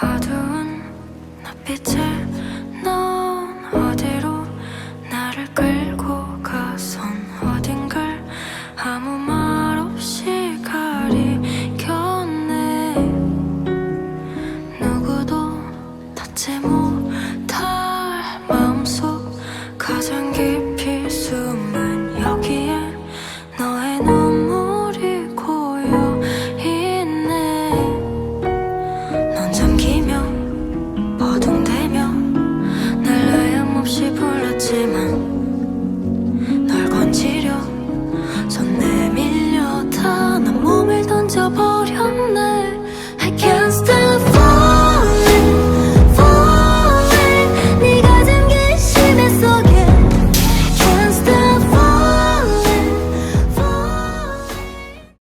어두운 빛을넌 어디로 나를 끌고 가선 어딘걸 아무 말 없이 가리켰네. 누구도 닿지 못할 마음속 가장 Bağdım